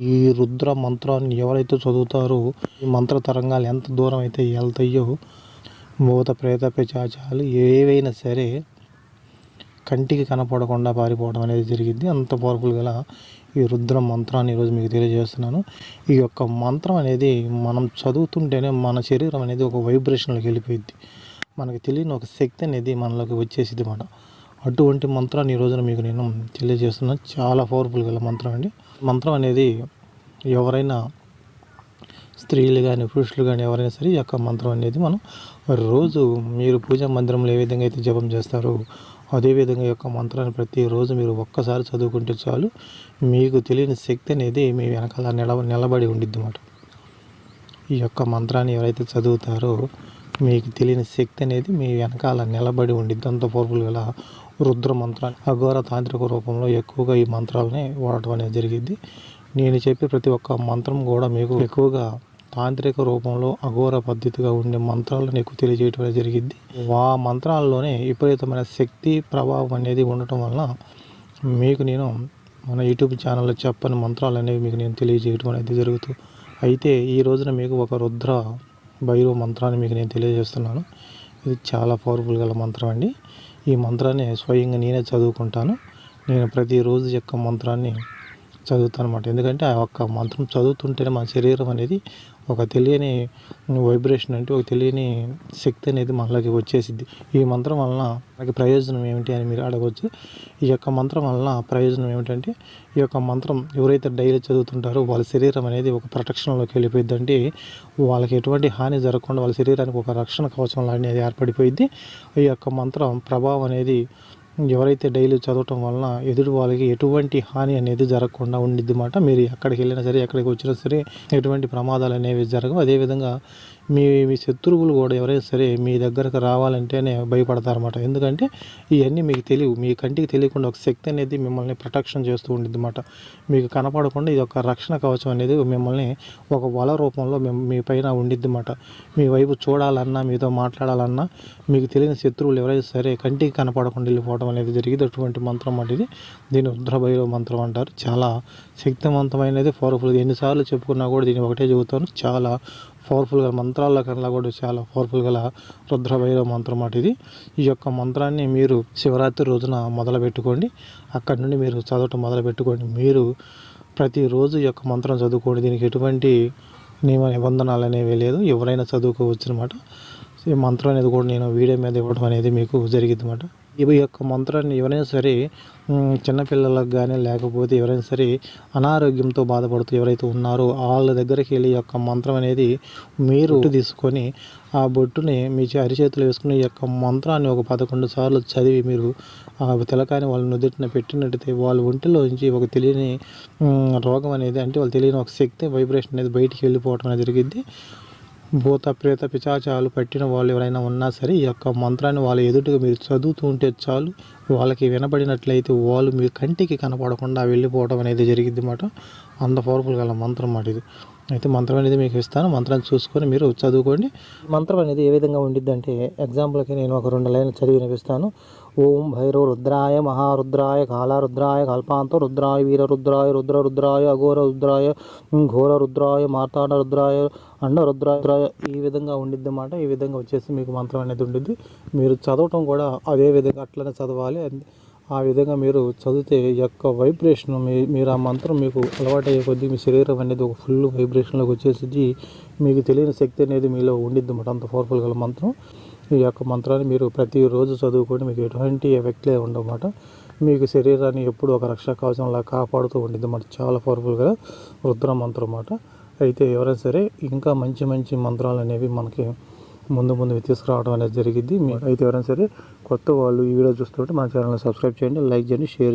ఈ రుద్ర మంత్రాన్ని ఎవరైతే చదువుతారో ఈ మంత్ర తరంగాలు ఎంత దూరం అయితే వెళ్తాయో భూత ప్రేత పిశాచాలు ఏవైనా సరే కంటికి కనపడకుండా పారిపోవడం అనేది జరిగింది. అంత పవర్ఫుల్ గల ఈ రుద్ర మంత్రాన్ని ఈరోజు మీకు తెలియజేస్తున్నాను. ఈ యొక్క మంత్రం అనేది మనం చదువుతుంటేనే మన శరీరం అనేది ఒక వైబ్రేషన్లోకి వెళ్ళిపోయింది. మనకి తెలియని ఒక శక్తి అనేది మనలోకి వచ్చేసింది అన్నమాట అటువంటి మంత్రాన్ని ఈ రోజున మీకు నేను తెలియజేస్తున్నాను చాలా పవర్ఫుల్ గల మంత్రం అండి. మంత్రం అనేది ఎవరైనా స్త్రీలు కానీ పురుషులు కానీ ఎవరైనా సరే ఈ యొక్క మంత్రం అనేది మనం రోజు మీరు పూజా మందిరంలో ఏ విధంగా అయితే జపం చేస్తారో అదేవిధంగా ఈ యొక్క మంత్రాన్ని ప్రతిరోజు మీరు ఒక్కసారి చదువుకుంటే చాలు మీకు తెలియని శక్తి అనేది మీ వెనకాల నిలబ నిలబడి ఉండిద్ది అన్నమాట. ఈ యొక్క మంత్రాన్ని ఎవరైతే చదువుతారో మీకు తెలియని శక్తి అనేది మీ వెనకాల నిలబడి ఉండిద్ది. అంత పవర్ఫుల్ గల రుద్ర మంత్రాన్ని అఘోర తాంత్రిక రూపంలో ఎక్కువగా ఈ మంత్రాలని వాడటం అనేది జరిగింది. నేను చెప్పే ప్రతి ఒక్క మంత్రం కూడా మీకు ఎక్కువగా తాంత్రిక రూపంలో అఘోర పద్ధతిగా ఉండే మంత్రాలను ఎక్కువ తెలియజేయడం అనేది జరిగింది. ఆ మంత్రాల్లోనే విపరీతమైన శక్తి ప్రభావం అనేది ఉండటం వలన మీకు నేను మన యూట్యూబ్ ఛానల్లో చెప్పని మంత్రాలు అనేవి మీకు నేను తెలియజేయడం అనేది జరుగుతూ అయితే ఈ రోజున మీకు ఒక రుద్ర భైరవ మంత్రాన్ని మీకు నేను తెలియజేస్తున్నాను. ఇది చాలా పవర్ఫుల్ గల మంత్రం అండి. ఈ మంత్రాన్ని స్వయంగా నేనే చదువుకుంటాను. నేను ప్రతిరోజు యొక్క మంత్రాన్ని చదువుతాను అనమాట ఎందుకంటే ఆ ఒక్క మంత్రం చదువుతుంటేనే మన శరీరం అనేది ఒక తెలియని వైబ్రేషన్ అంటే ఒక తెలియని శక్తి అనేది మనలోకి వచ్చేసిద్ది. ఈ మంత్రం వలన మనకి ప్రయోజనం ఏమిటి అని మీరు అడగవచ్చు ఈ యొక్క మంత్రం వలన ప్రయోజనం ఏమిటంటే ఈ యొక్క మంత్రం ఎవరైతే డైలీ చదువుతుంటారో వాళ్ళ శరీరం అనేది ఒక ప్రొటెక్షన్లోకి వెళ్ళిపోయిందంటే వాళ్ళకి ఎటువంటి హాని జరగకుండా వాళ్ళ శరీరానికి ఒక రక్షణ కవచం లాంటిది ఏర్పడిపోయింది ఈ యొక్క మంత్రం ప్రభావం అనేది ఎవరైతే డైలీ చదవటం వలన ఎదుటి వాళ్ళకి ఎటువంటి హాని అనేది జరగకుండా ఉండిద్ది మాట. మీరు ఎక్కడికి వెళ్ళినా సరే ఎక్కడికి వచ్చినా సరే ఎటువంటి ప్రమాదాలు అనేవి జరగవు. అదేవిధంగా మీ మీ శత్రువులు కూడా ఎవరైనా సరే మీ దగ్గరకు రావాలంటేనే భయపడతారన్నమాట. ఎందుకంటే ఇవన్నీ మీకు తెలియవు. మీ కంటికి తెలియకుండా ఒక శక్తి అనేది మిమ్మల్ని ప్రొటెక్షన్ చేస్తూ ఉండిద్ది అనమాట మీకు కనపడకుండా ఇది ఒక రక్షణ కవచం అనేది మిమ్మల్ని ఒక వల రూపంలో మీ పైన ఉండిద్ది అనమాట మీ వైపు చూడాలన్నా మీతో మాట్లాడాలన్నా మీకు తెలియని శత్రువులు ఎవరైనా సరే కంటికి కనపడకుండా వెళ్ళిపోవడం అనేది జరిగేటటువంటి మంత్రం అంటే ఇది. దీన్ని రుద్రభైరవ మంత్రం అంటారు. చాలా శక్తివంతమైనది పవర్ఫుల్ ఎన్నిసార్లు చెప్పుకున్నా కూడా దీన్ని ఒకటే చెబుతాను. చాలా పవర్ఫుల్ గల మంత్రాల కన్నా కూడా చాలా పవర్ఫుల్ గల రుద్రభైరవ మంత్రం అన్నమాట ఇది. ఈ యొక్క మంత్రాన్ని మీరు శివరాత్రి రోజున మొదలు పెట్టుకోండి అక్కడి నుండి మీరు చదవటం మొదలు పెట్టుకోండి మీరు ప్రతిరోజు ఈ యొక్క మంత్రం చదువుకోండి. దీనికి ఎటువంటి నియమ నిబంధనలు అనేవి లేదు. ఎవరైనా చదువుకోవచ్చు అనమాట ఈ మంత్రం అనేది కూడా నేను వీడియో మీద ఇవ్వడం అనేది మీకు జరిగింది అనమాట ఈ యొక్క మంత్రాన్ని ఎవరైనా సరే చిన్నపిల్లలకు కానీ లేకపోతే ఎవరైనా సరే అనారోగ్యంతో బాధపడుతూ ఎవరైతే ఉన్నారో వాళ్ళ దగ్గరికి వెళ్ళి యొక్క మంత్రం అనేది మీరు తీసుకొని ఆ బొట్టుని మీ చే- వేసుకుని ఈ యొక్క మంత్రాన్ని ఒక పదకొండు సార్లు చదివి మీరు ఆ తిలకాన్ని వాళ్ళ నుదుటిన పెట్టినట్టయితే వాళ్ళ ఒంటిలో నుంచి ఒక తెలియని రోగం అనేది అంటే వాళ్ళు తెలియని ఒక శక్తి వైబ్రేషన్ అనేది బయటికి వెళ్ళిపోవడం అనేది జరిగింది. భూత ప్రేత పిచాచాలు పట్టిన వాళ్ళు ఎవరైనా ఉన్నా సరే ఈ యొక్క మంత్రాన్ని వాళ్ళ ఎదుటిగా మీరు చదువుతూ ఉంటే చాలు. వాళ్ళకి వినబడినట్లయితే వాళ్ళు మీ కంటికి కనపడకుండా వెళ్ళిపోవడం అనేది జరిగింది అన్నమాట అంత పవర్ఫుల్ గల మంత్రం అన్నమాట ఇది. అయితే మంత్రం అనేది మీకు ఇస్తాను. మంత్రాన్ని చూసుకొని మీరు చదువుకోండి. మంత్రం అనేది ఏ విధంగా ఉండిద్ది అంటే ఎగ్జాంపుల్కి నేను ఒక రెండు లైన్లు చదివి వినిపిస్తాను. ఓం భైరవ రుద్రాయ మహారుద్రాయ కాళారుద్రాయ కల్పాంత రుద్రాయ వీరరుద్రాయ రుద్ర రుద్రాయ అఘోర రుద్రాయ ఘోర రుద్రాయ మార్తాండ రుద్రాయ అండ రుద్రాయ ఈ విధంగా ఉండిద్ది అన్నమాట ఈ విధంగా వచ్చేసి మీకు మంత్రం అనేది ఉండిద్ది. మీరు చదవటం కూడా అదే విధంగా అట్లనే చదవాలి. అంద- ఆ విధంగా మీరు చదివితే యొక్క వైబ్రేషన్ మీ మీరు ఆ మంత్రం మీకు అలవాటయ్యే కొద్దీ మీ శరీరం అనేది ఒక ఫుల్ వైబ్రేషన్లోకి వచ్చేసి మీకు తెలియని శక్తి అనేది మీలో ఉండిద్ది అన్నమాట. అంత పవర్ఫుల్ గల మంత్రం. ఈ యొక్క మంత్రాన్ని మీరు ప్రతిరోజు చదువుకొని మీకు ఎటువంటి ఎఫెక్ట్లే ఉండమాట మీకు శరీరాన్ని ఎప్పుడు ఒక రక్షా కవచంలా కాపాడుతూ ఉండిద్ది అన్నమాట. చాలా పవర్ఫుల్గా రుద్ర మంత్రం అన్నమాట. అయితే ఎవరైనా సరే ఇంకా మంచి మంచి మంత్రాలు అనేవి మనకి ముందు ముందు తీసుకురావడం అనేది జరిగింది అయితే ఎవరైనా సరే కొత్త వాళ్ళు ఈ వీడియో చూస్తుంటే మా ఛానల్ని సబ్స్క్రైబ్ చేయండి లైక్ చేయండి షేర్ చేయండి.